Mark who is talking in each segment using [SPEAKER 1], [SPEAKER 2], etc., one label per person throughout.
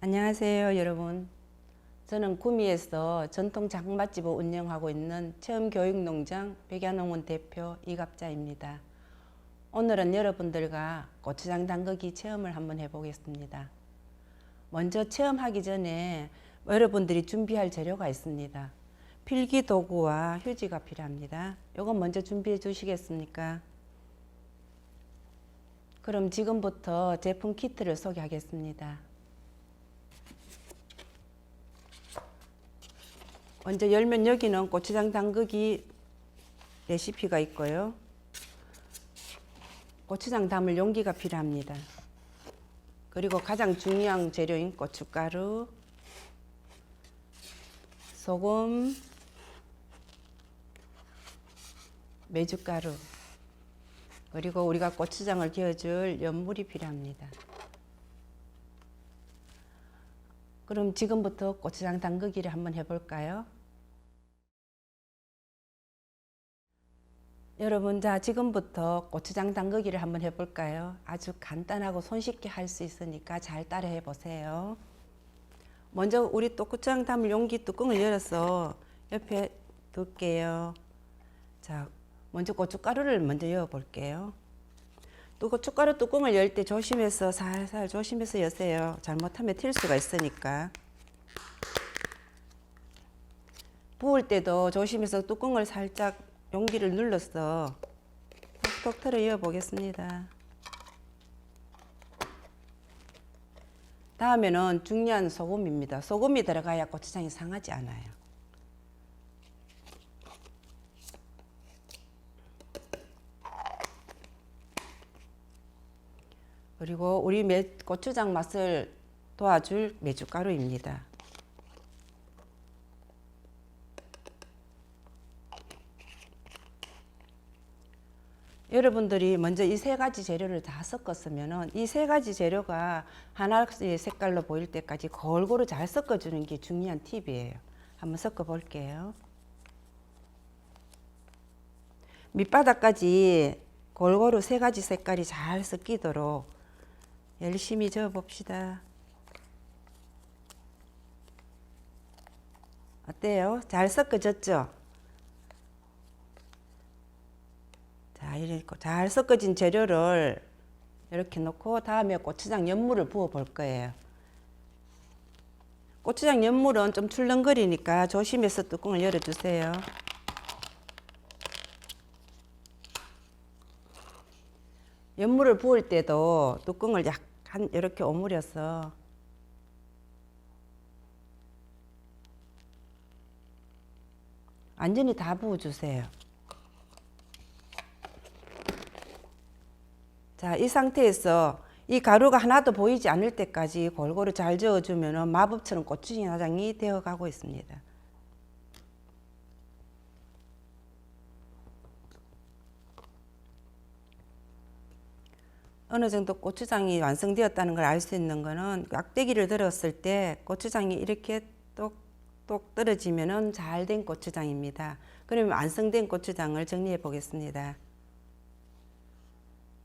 [SPEAKER 1] 안녕하세요, 여러분. 저는 구미에서 전통 장맛집을 운영하고 있는 체험교육농장 백야농원 대표 이갑자입니다. 오늘은 여러분들과 고추장 담그기 체험을 한번 해보겠습니다. 먼저 체험하기 전에 여러분들이 준비할 재료가 있습니다. 필기 도구와 휴지가 필요합니다. 이건 먼저 준비해 주시겠습니까? 그럼 지금부터 제품 키트를 소개하겠습니다. 먼저 열면 여기는 고추장 담그기 레시피가 있고요. 고추장 담을 용기가 필요합니다. 그리고 가장 중요한 재료인 고춧가루, 소금, 메주가루, 그리고 우리가 고추장을 기어줄 연물이 필요합니다. 그럼 지금부터 고추장 담그기를 한번 해볼까요? 여러분, 자, 지금부터 고추장 담그기를 한번 해볼까요? 아주 간단하고 손쉽게 할 수 있으니까 잘 따라해 보세요. 먼저 우리 또 고추장 담을 용기 뚜껑을 열어서 옆에 둘게요. 자, 먼저 고춧가루를 먼저 넣어 볼게요. 또 고춧가루 뚜껑을 열 때 조심해서 살살 조심해서 여세요. 잘못하면 튈 수가 있으니까. 부을 때도 조심해서 뚜껑을 살짝 용기를 눌러서 톡톡 털어 이어 보겠습니다. 다음에는 중요한 소금입니다. 소금이 들어가야 고추장이 상하지 않아요. 그리고 우리 매, 고추장 맛을 도와줄 메주가루입니다. 여러분들이 먼저 이 세 가지 재료를 다 섞었으면은 이세 가지 재료가 하나의 색깔로 보일 때까지 골고루 잘 섞어주는 게 중요한 팁이에요. 한번 섞어 볼게요. 밑바닥까지 골고루 세 가지 색깔이 잘 섞이도록 열심히 저어 봅시다. 어때요? 잘 섞어졌죠? 자, 이렇게 잘 섞어진 재료를 이렇게 놓고 다음에 고추장 연물을 부어 볼 거예요. 고추장 연물은 좀 출렁거리니까 조심해서 뚜껑을 열어주세요. 연물을 부을 때도 뚜껑을 약간 이렇게 오므려서 완전히 다 부어주세요. 자, 이 상태에서 이 가루가 하나도 보이지 않을 때까지 골고루 잘 저어주면 마법처럼 고추장이 되어가고 있습니다. 어느 정도 고추장이 완성되었다는 걸 알 수 있는 거는 깍대기를 들었을 때 고추장이 이렇게 똑똑 떨어지면 잘 된 고추장입니다. 그러면 완성된 고추장을 정리해 보겠습니다.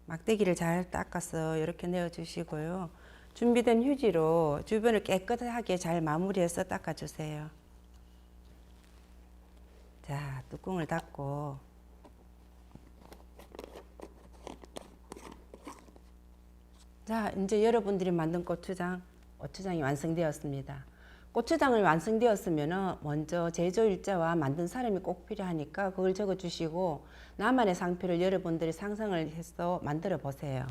[SPEAKER 1] 막대기를 잘 닦아서 이렇게 내어주시고요. 준비된 휴지로 주변을 깨끗하게 잘 마무리해서 닦아주세요. 자, 뚜껑을 닫고 자, 이제 여러분들이 만든 고추장, 고추장이 완성되었습니다. 고추장을 완성되었으면 먼저 제조일자와 만든 사람이 꼭 필요하니까 그걸 적어 주시고 나만의 상표를 여러분들이 상상을 해서 만들어 보세요.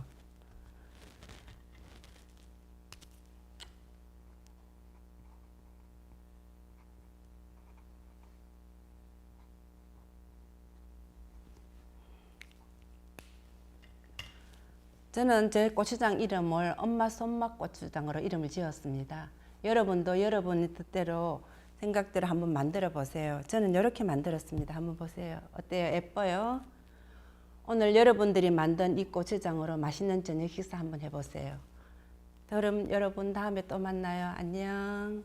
[SPEAKER 1] 저는 제 고추장 이름을 엄마 손맛 고추장으로 이름을 지었습니다. 여러분도 여러분의 뜻대로 생각대로 한번 만들어 보세요. 저는 이렇게 만들었습니다. 한번 보세요. 어때요? 예뻐요? 오늘 여러분들이 만든 이 고추장으로 맛있는 저녁 식사 한번 해보세요. 그럼 여러분 다음에 또 만나요. 안녕.